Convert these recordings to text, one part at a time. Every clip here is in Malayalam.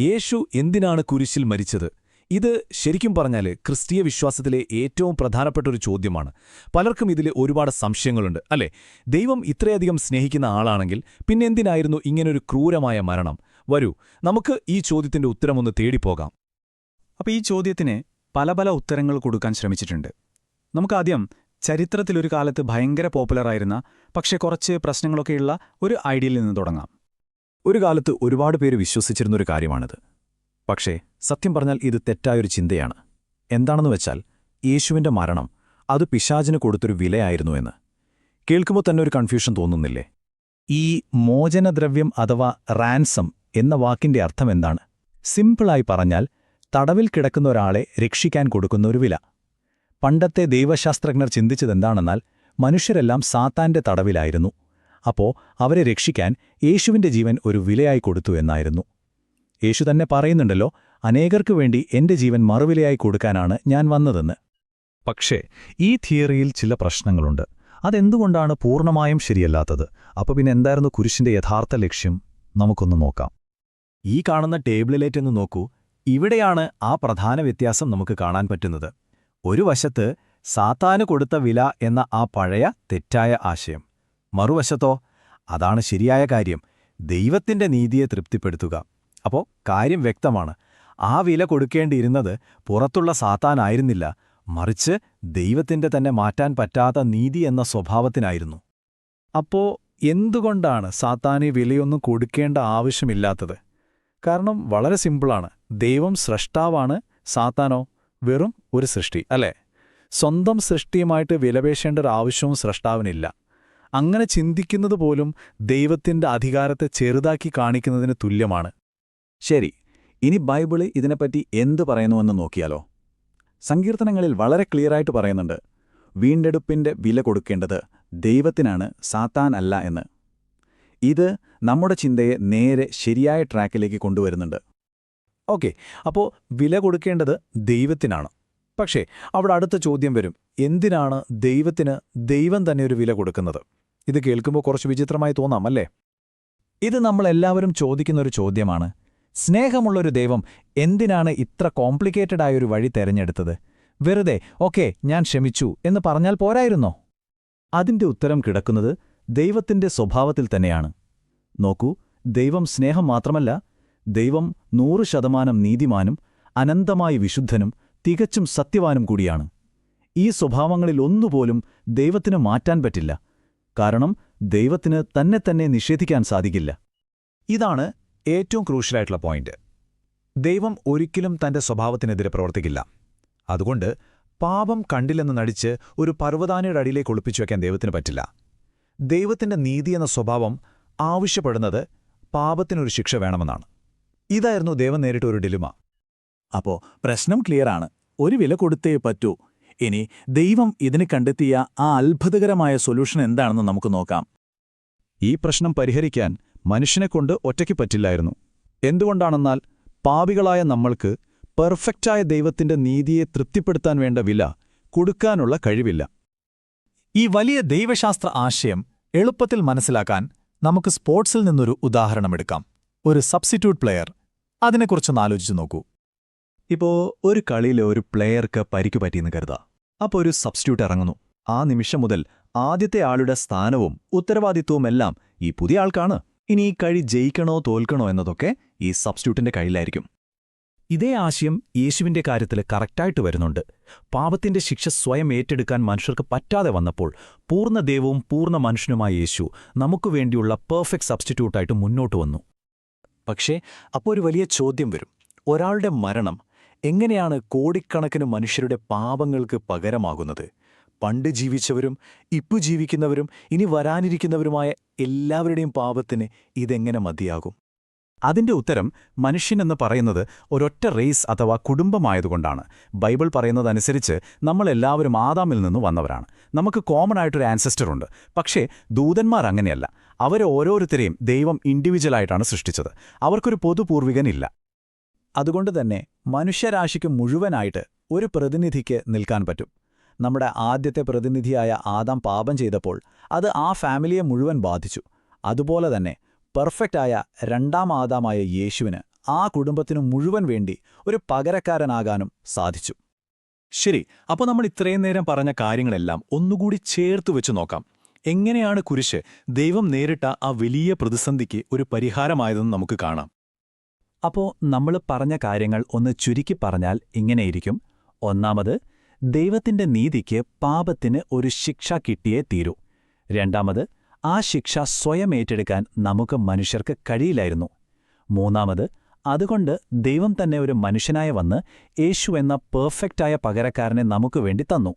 യേശു എന്തിനാണ് കുരിശിൽ മരിച്ചത്? ഇത് ശരിക്കും പറഞ്ഞാൽ ക്രിസ്തീയ വിശ്വാസത്തിലെ ഏറ്റവും പ്രധാനപ്പെട്ട ഒരു ചോദ്യമാണ്. പലർക്കും ഇതിൽ ഒരുപാട് സംശയങ്ങളുണ്ട് അല്ലേ? ദൈവം ഇത്രയധികം സ്നേഹിക്കുന്ന ആളാണെങ്കിൽ പിന്നെന്തിനായിരുന്നു ഇങ്ങനൊരു ക്രൂരമായ മരണം? വരൂ നമുക്ക് ഈ ചോദ്യത്തിന്റെ ഉത്തരമൊന്ന് തേടിപ്പോകാം. അപ്പോൾ ഈ ചോദ്യത്തിന് പല പല ഉത്തരങ്ങൾ കൊടുക്കാൻ ശ്രമിച്ചിട്ടുണ്ട്. നമുക്കാദ്യം ചരിത്രത്തിലൊരു കാലത്ത് ഭയങ്കര പോപ്പുലറായിരുന്ന പക്ഷേ കുറച്ച് പ്രശ്നങ്ങളൊക്കെയുള്ള ഒരു ഐഡിയയിൽ നിന്ന് തുടങ്ങാം. ഒരു കാലത്ത് ഒരുപാട് പേര് വിശ്വസിച്ചിരുന്നൊരു കാര്യമാണിത്. പക്ഷേ സത്യം പറഞ്ഞാൽ ഇത് തെറ്റായൊരു ചിന്തയാണ്. എന്താണെന്ന് വെച്ചാൽ യേശുവിന്റെ മരണം അത് പിശാചിന് കൊടുത്തൊരു വിലയായിരുന്നു എന്ന്. കേൾക്കുമ്പോൾ തന്നെ ഒരു കൺഫ്യൂഷൻ തോന്നുന്നില്ലേ? ഈ മോചനദ്രവ്യം അഥവാ റാൻസം എന്ന വാക്കിന്റെ അർത്ഥം എന്താണ്? സിമ്പിളായി പറഞ്ഞാൽ തടവിൽ കിടക്കുന്ന ഒരാളെ രക്ഷിക്കാൻ കൊടുക്കുന്ന ഒരു വില. പണ്ടത്തെ ദൈവശാസ്ത്രജ്ഞർ ചിന്തിച്ചതെന്താണെന്നാൽ മനുഷ്യരെല്ലാം സാത്താന്റെ തടവിലായിരുന്നു. അപ്പോ അവരെ രക്ഷിക്കാൻ യേശുവിന്റെ ജീവൻ ഒരു വിലയായി കൊടുത്തു എന്നായിരുന്നു. യേശു തന്നെ പറയുന്നുണ്ടല്ലോ അനേകർക്കു വേണ്ടി എന്റെ ജീവൻ മറുവിലയായി കൊടുക്കാനാണ് ഞാൻ വന്നതെന്ന്. പക്ഷേ ഈ തിയറിയിൽ ചില പ്രശ്നങ്ങളുണ്ട്. അതെന്തുകൊണ്ടാണ് പൂർണമായും ശരിയല്ലാത്തത്? അപ്പോൾ പിന്നെ എന്തായിരുന്നു കുരിശിന്റെ യഥാർത്ഥ ലക്ഷ്യം? നമുക്കൊന്ന് നോക്കാം. ഈ കാണുന്ന ടേബിളിലേറ്റൊന്ന് നോക്കൂ. ഇവിടെയാണ് ആ പ്രധാന വ്യത്യാസം നമുക്ക് കാണാൻ പറ്റുന്നത്. ഒരു വശത്ത് സാത്താന് കൊടുത്ത വില എന്ന ആ പഴയ തെറ്റായ ആശയം. മറുവശത്തോ അതാണ് ശരിയായ കാര്യം. ദൈവത്തിന്റെ നീതിയെ തൃപ്തിപ്പെടുത്തുക. അപ്പോ കാര്യം വ്യക്തമാണ്. ആ വില കൊടുക്കേണ്ടിയിരുന്നത് പുറത്തുള്ള സാത്താനായിരുന്നില്ല മറിച്ച് ദൈവത്തിന്റെ തന്നെ മാറ്റാൻ പറ്റാത്ത നീതി എന്ന സ്വഭാവത്തിനായിരുന്നു. അപ്പോ എന്തുകൊണ്ടാണ് സാത്താന് വിലയൊന്നും കൊടുക്കേണ്ട ആവശ്യമില്ലാത്തത്? കാരണം വളരെ സിമ്പിളാണ്. ദൈവം സ്രഷ്ടാവാണ് സാത്താനോ വെറും ഒരു സൃഷ്ടി അല്ലേ? സ്വന്തം സൃഷ്ടിയുമായിട്ട് വിലപേശേണ്ട ഒരു ആവശ്യവും സ്രഷ്ടാവിനില്ല. അങ്ങനെ ചിന്തിക്കുന്നത് പോലും ദൈവത്തിന്റെ അധികാരത്തെ ചെറുതാക്കി കാണിക്കുന്നതിന് തുല്യമാണ്. ശരി ഇനി ബൈബിൾ ഇതിനെപ്പറ്റി എന്തു പറയുന്നുവെന്ന് നോക്കിയാലോ. സങ്കീർത്തനങ്ങളിൽ വളരെ ക്ലിയറായിട്ട് പറയുന്നുണ്ട് വീണ്ടെടുപ്പിന്റെ വില കൊടുക്കേണ്ടത് ദൈവത്തിനാണ് സാത്താൻ അല്ല എന്ന്. ഇത് നമ്മുടെ ചിന്തയെ നേരെ ശരിയായ ട്രാക്കിലേക്ക് കൊണ്ടുവരുന്നുണ്ട്. ഓക്കെ അപ്പോൾ വില കൊടുക്കേണ്ടത് ദൈവത്തിനാണ്. പക്ഷേ അവിടെ അടുത്ത ചോദ്യം വരും എന്തിനാണ് ദൈവത്തിന് ദൈവം തന്നെ ഒരു വില കൊടുക്കുന്നത്? ഇത് കേൾക്കുമ്പോൾ കുറച്ച് വിചിത്രമായി തോന്നാം അല്ലേ? ഇത് നമ്മളെല്ലാവരും ചോദിക്കുന്നൊരു ചോദ്യമാണ്. സ്നേഹമുള്ളൊരു ദൈവം എന്തിനാണ് ഇത്ര കോംപ്ലിക്കേറ്റഡ് ആയൊരു വഴി തെരഞ്ഞെടുത്തത്? വെറുതെ ഓക്കെ ഞാൻ ക്ഷമിച്ചു എന്ന് പറഞ്ഞാൽ പോരായിരുന്നോ? അതിന്റെ ഉത്തരം കിടക്കുന്നത് ദൈവത്തിന്റെ സ്വഭാവത്തിൽ തന്നെയാണ്. നോക്കൂ ദൈവം സ്നേഹം മാത്രമല്ല ദൈവം നൂറ് ശതമാനം നീതിമാനും അനന്തമായി വിശുദ്ധനും തികച്ചും സത്യവാനും കൂടിയാണ്. ഈ സ്വഭാവങ്ങളിൽ ഒന്നുപോലും ദൈവത്തിന് മാറ്റാൻ പറ്റില്ല. കാരണം ദൈവത്തിന് തന്നെ തന്നെ നിഷേധിക്കാൻ സാധിക്കില്ല. ഇതാണ് ഏറ്റവും ക്രൂഷ്യലായിട്ടുള്ള പോയിന്റ്. ദൈവം ഒരിക്കലും തന്റെ സ്വഭാവത്തിനെതിരെ പ്രവർത്തിക്കില്ല. അതുകൊണ്ട് പാപം കണ്ടില്ലെന്ന് നടിച്ച് ഒരു പർവതാനയുടെ അടിയിലേക്ക് ഒളിപ്പിച്ചു വയ്ക്കാൻ ദൈവത്തിന് പറ്റില്ല. ദൈവത്തിന്റെ നീതി എന്ന സ്വഭാവം ആവശ്യപ്പെടുന്നത് പാപത്തിനൊരു ശിക്ഷ വേണമെന്നാണ്. ഇതായിരുന്നു ദൈവം നേരിട്ട ഒരു ഡിലുമ. അപ്പോ പ്രശ്നം ക്ലിയറാണ്. ഒരു വില കൊടുത്തേ പറ്റൂ. ഇനി ദൈവം ഇതിന് കണ്ടെത്തിയ ആ അത്ഭുതകരമായ സൊല്യൂഷൻ എന്താണെന്ന് നമുക്ക് നോക്കാം. ഈ പ്രശ്നം പരിഹരിക്കാൻ മനുഷ്യനെക്കൊണ്ട് ഒറ്റയ്ക്ക് പറ്റില്ലായിരുന്നു. എന്തുകൊണ്ടാണെന്നാൽ പാപികളായ നമ്മൾക്ക് പെർഫെക്റ്റായ ദൈവത്തിന്റെ നീതിയെ തൃപ്തിപ്പെടുത്താൻ വേണ്ട വില കൊടുക്കാനുള്ള കഴിവില്ല. ഈ വലിയ ദൈവശാസ്ത്ര ആശയം എളുപ്പത്തിൽ മനസ്സിലാക്കാൻ നമുക്ക് സ്പോർട്സിൽ നിന്നൊരു ഉദാഹരണമെടുക്കാം ഒരു സബ്സ്റ്റിറ്റ്യൂട്ട് പ്ലെയർ. അതിനെക്കുറിച്ചൊന്ന് ആലോചിച്ചു നോക്കൂ. ഇപ്പോ ഒരു കളിയിലെ ഒരു പ്ലെയർക്ക് പരിക്ക് പറ്റിയെന്ന് കരുതാ. അപ്പോൾ ഒരു സബ്സ്റ്റിറ്റ്യൂട്ട് ഇറങ്ങുന്നു. ആ നിമിഷം മുതൽ ആദ്യത്തെ ആളുടെ സ്ഥാനവും ഉത്തരവാദിത്വവുമെല്ലാം ഈ പുതിയ ആൾക്കാണ്. ഇനി ഈ കഴി ജയിക്കണോ തോൽക്കണോ എന്നതൊക്കെ ഈ സബ്സ്റ്റിറ്റ്യൂട്ടിന്റെ കയ്യിലായിരിക്കും. ഇതേ ആശയം യേശുവിന്റെ കാര്യത്തിൽ കറക്റ്റായിട്ട് വരുന്നുണ്ട്. പാപത്തിന്റെ ശിക്ഷ സ്വയം ഏറ്റെടുക്കാൻ മനുഷ്യർക്ക് പറ്റാതെ വന്നപ്പോൾ പൂർണ ദൈവവും പൂർണ മനുഷ്യനുമായ യേശു നമുക്കു വേണ്ടിയുള്ള പെർഫെക്റ്റ് സബ്സ്റ്റിറ്റ്യൂട്ടായിട്ട് മുന്നോട്ട് വന്നു. പക്ഷേ അപ്പോൾ ഒരു വലിയ ചോദ്യം വരും. ഒരാളുടെ മരണം എങ്ങനെയാണ് കോടിക്കണക്കിന് മനുഷ്യരുടെ പാപങ്ങൾക്ക് പകരമാകുന്നത്? പണ്ട് ജീവിച്ചവരും ഇപ്പു ജീവിക്കുന്നവരും ഇനി വരാനിരിക്കുന്നവരുമായ എല്ലാവരുടെയും പാപത്തിന് ഇതെങ്ങനെ മതിയാകും? അതിന്റെ ഉത്തരം മനുഷ്യനെന്ന് പറയുന്നത് ഒരൊറ്റ റേസ് അഥവാ കുടുംബമായതുകൊണ്ടാണ്. ബൈബിൾ പറയുന്നതനുസരിച്ച് നമ്മളെല്ലാവരും ആദാമിൽ നിന്ന് വന്നവരാണ്. നമുക്ക് കോമൺ ആയിട്ടൊരു ആൻസെസ്റ്റർ ഉണ്ട്. പക്ഷേ ദൂതന്മാർ അങ്ങനെയല്ല. അവരെ ഓരോരുത്തരെയും ദൈവം ഇൻഡിവിജ്വലായിട്ടാണ് സൃഷ്ടിച്ചത്. അവർക്കൊരു പൊതുപൂർവികനില്ല. അതുകൊണ്ട് തന്നെ മനുഷ്യരാശിക്ക് മുഴുവനായിട്ട് ഒരു പ്രതിനിധിക്ക് നിൽക്കാൻ പറ്റും. നമ്മുടെ ആദ്യത്തെ പ്രതിനിധിയായ ആദാം പാപം ചെയ്തപ്പോൾ അത് ആ ഫാമിലിയെ മുഴുവൻ ബാധിച്ചു. അതുപോലെ തന്നെ പെർഫെക്റ്റായ രണ്ടാം ആദാമായ യേശുവിന് ആ കുടുംബത്തിനു മുഴുവൻ വേണ്ടി ഒരു പകരക്കാരനാകാനും സാധിച്ചു. ശരി അപ്പോൾ നമ്മൾ ഇത്രയും നേരം പറഞ്ഞ കാര്യങ്ങളെല്ലാം ഒന്നുകൂടി ചേർത്ത് വെച്ച് നോക്കാം. എങ്ങനെയാണ് കുരിശ് ദൈവം നേരിട്ട ആ വലിയ പ്രതിസന്ധിക്ക് ഒരു പരിഹാരമായതെന്ന് നമുക്ക് കാണാം. അപ്പോ നമ്മൾ പറഞ്ഞ കാര്യങ്ങൾ ഒന്ന് ചുരുക്കി പറഞ്ഞാൽ ഇങ്ങനെയിരിക്കും. ഒന്നാമത് ദൈവത്തിന്റെ നീതിക്ക് പാപത്തിന് ഒരു ശിക്ഷ കിട്ടിയേ തീരൂ. രണ്ടാമത് ആ ശിക്ഷ സ്വയം ഏറ്റെടുക്കാൻ നമുക്ക് മനുഷ്യർക്ക് കഴിയില്ലായിരുന്നു. മൂന്നാമത് അതുകൊണ്ട് ദൈവം തന്നെ ഒരു മനുഷ്യനായ വന്ന് യേശു എന്ന പെർഫെക്റ്റായ പകരക്കാരനെ നമുക്ക് വേണ്ടി തന്നു.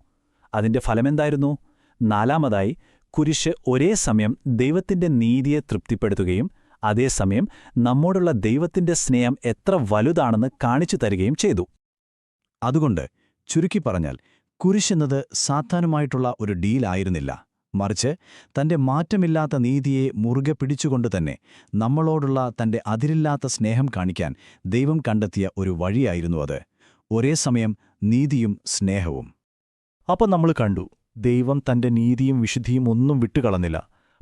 അതിന്റെ ഫലമെന്തായിരുന്നു? നാലാമതായി കുരിശ് ഒരേ സമയം ദൈവത്തിന്റെ നീതിയെ തൃപ്തിപ്പെടുത്തുകയും അതേസമയം നമ്മോടുള്ള ദൈവത്തിന്റെ സ്നേഹം എത്ര വലുതാണെന്ന് കാണിച്ചു തരികയും ചെയ്തു. അതുകൊണ്ട് ചുരുക്കി പറഞ്ഞാൽ കുരിശെന്നത് സാത്താനുമായിട്ടുള്ള ഒരു ഡീലായിരുന്നില്ല മറിച്ച് തന്റെ മാറ്റമില്ലാത്ത നീതിയെ മുറുകെ പിടിച്ചുകൊണ്ട് തന്നെ നമ്മളോടുള്ള തന്റെ അതിരില്ലാത്ത സ്നേഹം കാണിക്കാൻ ദൈവം കണ്ടെത്തിയ ഒരു വഴിയായിരുന്നു അത്. ഒരേ സമയം നീതിയും സ്നേഹവും. അപ്പം നമ്മൾ കണ്ടു ദൈവം തന്റെ നീതിയും വിശുദ്ധിയും ഒന്നും വിട്ടുകളഞ്ഞില്ല.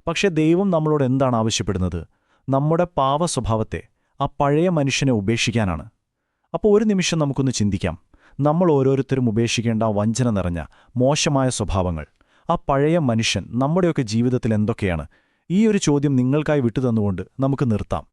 പക്ഷെ ദൈവം നമ്മളോട് എന്താണ് ആവശ്യപ്പെടുന്നത്? നമ്മുടെ പാവ സ്വഭാവത്തെ ആ പഴയ മനുഷ്യനെ ഉപേക്ഷിക്കാനാണ്. അപ്പോൾ ഒരു നിമിഷം നമുക്കൊന്ന് ചിന്തിക്കാം. നമ്മൾ ഓരോരുത്തരും ഉപേക്ഷിക്കേണ്ട വഞ്ചന നിറഞ്ഞ മോശമായ സ്വഭാവങ്ങൾ ആ പഴയ മനുഷ്യൻ നമ്മുടെയൊക്കെ ജീവിതത്തിൽ എന്തൊക്കെയാണ്? ഈ ഒരു ചോദ്യം നിങ്ങൾക്കായി വിട്ടുതന്നുകൊണ്ട് നമുക്ക് നിർത്താം.